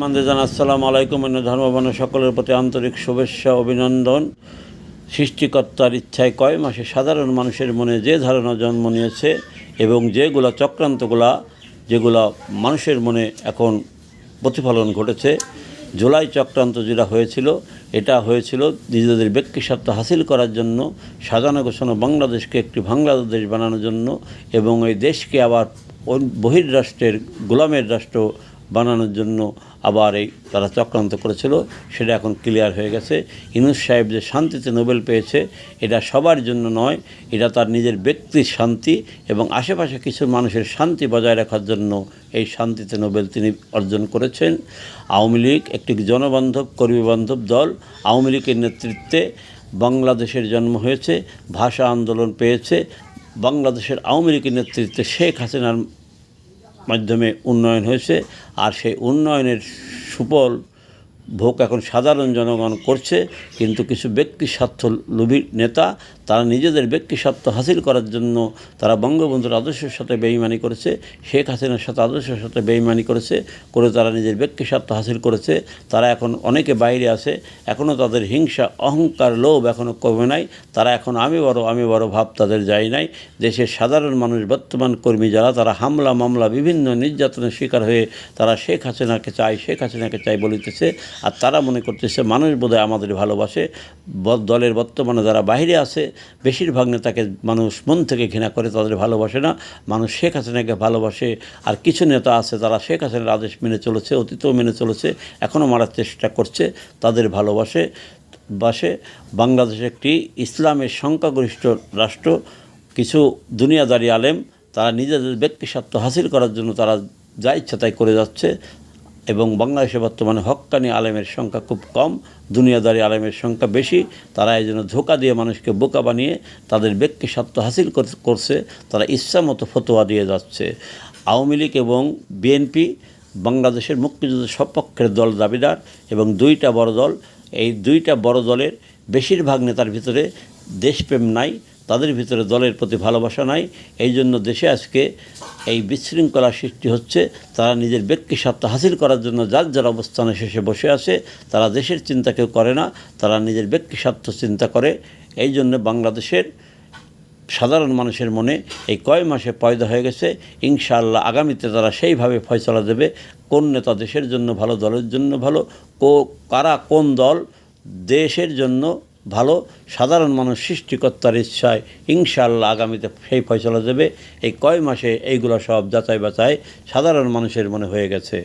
মানদে জান আসসালামু আলাইকুম, অন্য ধর্মবর্ণ সকলের প্রতি আন্তরিক শুভেচ্ছা, অভিনন্দন। সৃষ্টিকর্তার ইচ্ছায় কয় মাসে সাধারণ মানুষের মনে যে ধারণা জন্ম নিয়েছে এবং যেগুলা চক্রান্তগুলা, যেগুলা মানুষের মনে এখন প্রতিফলন ঘটেছে, জুলাই চক্রান্ত যেটা হয়েছিল, এটা হয়েছিল নিজেদের ব্যক্তি স্বার্থ হাসিল করার জন্য, সাজানো গোছানো বাংলাদেশকে একটি বাংলাদেশ বানানোর জন্য এবং এই দেশকে আবার বহির্রাষ্ট্রের গোলামের রাষ্ট্র বানানোর জন্য আবার এই তারা চক্রান্ত করেছিল, সেটা এখন ক্লিয়ার হয়ে গেছে। ইনুস সাহেব যে শান্তিতে নোবেল পেয়েছে, এটা সবার জন্য নয়, এটা তার নিজের ব্যক্তির শান্তি এবং আশেপাশে কিছু মানুষের শান্তি বজায় রাখার জন্য এই শান্তিতে নোবেল তিনি অর্জন করেছেন। আওয়ামী লীগ একটি জনবান্ধব কর্মীবান্ধব দল, আওয়ামী লীগের নেতৃত্বে বাংলাদেশের জন্ম হয়েছে, ভাষা আন্দোলন পেয়েছে, বাংলাদেশের আওয়ামী লীগের নেতৃত্বে শেখ হাসিনার মাধ্যমে উন্নয়ন হয়েছে, আর সেই উন্নয়নের সুফল ভোগ এখন সাধারণ জনগণ করছে, কিন্তু কিছু ব্যক্তি স্বার্থ লোভী নেতা তারা নিজেদের ব্যক্তি স্বার্থ হাসিল করার জন্য তারা বঙ্গবন্ধুর আদর্শের সাথে বেইমানি করেছে, শেখ হাসিনার সাথে আদর্শের সাথে বেইমানি করেছে, করে তারা নিজের ব্যক্তি স্বার্থ হাসিল করেছে। তারা এখন অনেকে বাইরে আছে এখনও তাদের হিংসা, অহংকার, লোভ এখনও কমে নাই। তারা এখন আমি বড় আমি বড় ভাব তাদের যায় নাই। দেশের সাধারণ মানুষ, বর্তমান কর্মী যারা, তারা হামলা, মামলা, বিভিন্ন নির্যাতনের শিকার হয়ে তারা শেখ হাসিনাকে চায়, শেখ হাসিনাকে চাই বলিতেছে। আর তারা মনে করতেছে, মানুষ বোধহয় আমাদের ভালোবাসে। দলের বর্তমানে যারা বাইরে আছে বেশিরভাগ নেতাকে মানুষ মন থেকে ঘৃণা করে, তাদের ভালোবাসে না। মানুষ শেখ হাসিনাকে ভালোবাসে, আর কিছু নেতা আছে তারা শেখ হাসিনার আদেশ মেনে চলেছে, অতীতও মেনে চলেছে, এখনও মারার চেষ্টা করছে, তাদের ভালোবাসে, বাসে। বাংলাদেশ একটি ইসলামের সংখ্যাগরিষ্ঠ রাষ্ট্র, কিছু দুনিয়াদারি আলেম, তারা নিজেদের ব্যক্তি স্বার্থ হাসিল করার জন্য তারা যা ইচ্ছা তাই করে যাচ্ছে। এবং বাংলাদেশে বর্তমানে হক্কানি আলেমের সংখ্যা খুব কম, দুনিয়াদারি আলেমের সংখ্যা বেশি, তারা এই জন্য ধোকা দিয়ে মানুষকে বোকা বানিয়ে তাদের ব্যক্তি স্বার্থ হাসিল কর- করছে, তারা ইচ্ছা মতো ফতোয়া দিয়ে যাচ্ছে। আওয়ামী লীগ এবং বিএনপি বাংলাদেশের মুক্তিযুদ্ধের সপক্ষের দল দাবিদার এবং দুইটা বড় দল, এই দুইটা বড় দলের বেশিরভাগ নেতার ভিতরে দেশপ্রেম নাই তাদের ভিতরে দলের প্রতি ভালোবাসা নাই। এই জন্য দেশে আজকে এই বিশৃঙ্খলা সৃষ্টি হচ্ছে। তারা নিজের ব্যক্তি স্বার্থ হাসিল করার জন্য যার যার অবস্থানে শেষে বসে আছে, তারা দেশের চিন্তা কেউ করে না, তারা নিজের ব্যক্তি স্বার্থ চিন্তা করে। এই জন্য বাংলাদেশের সাধারণ মানুষের মনে এই কয় মাসে পয়দা হয়ে গেছে। ইনশাআল্লাহ আগামীতে তারা সেইভাবে ফয়সলা দেবে। কোন নেতা দেশের জন্য ভালো, দলের জন্য ভালো, কো, কারা কোন দল দেশের জন্য ভালো। সাধারণ মানুষ সৃষ্টিকর্তার ইচ্ছায় ইনশাআল্লাহ আগামীতে সেই ফয়সলা দেবে। এই কয় মাসে এইগুলো সব যাচাই বাছাই সাধারণ মানুষের মনে হয়ে গেছে।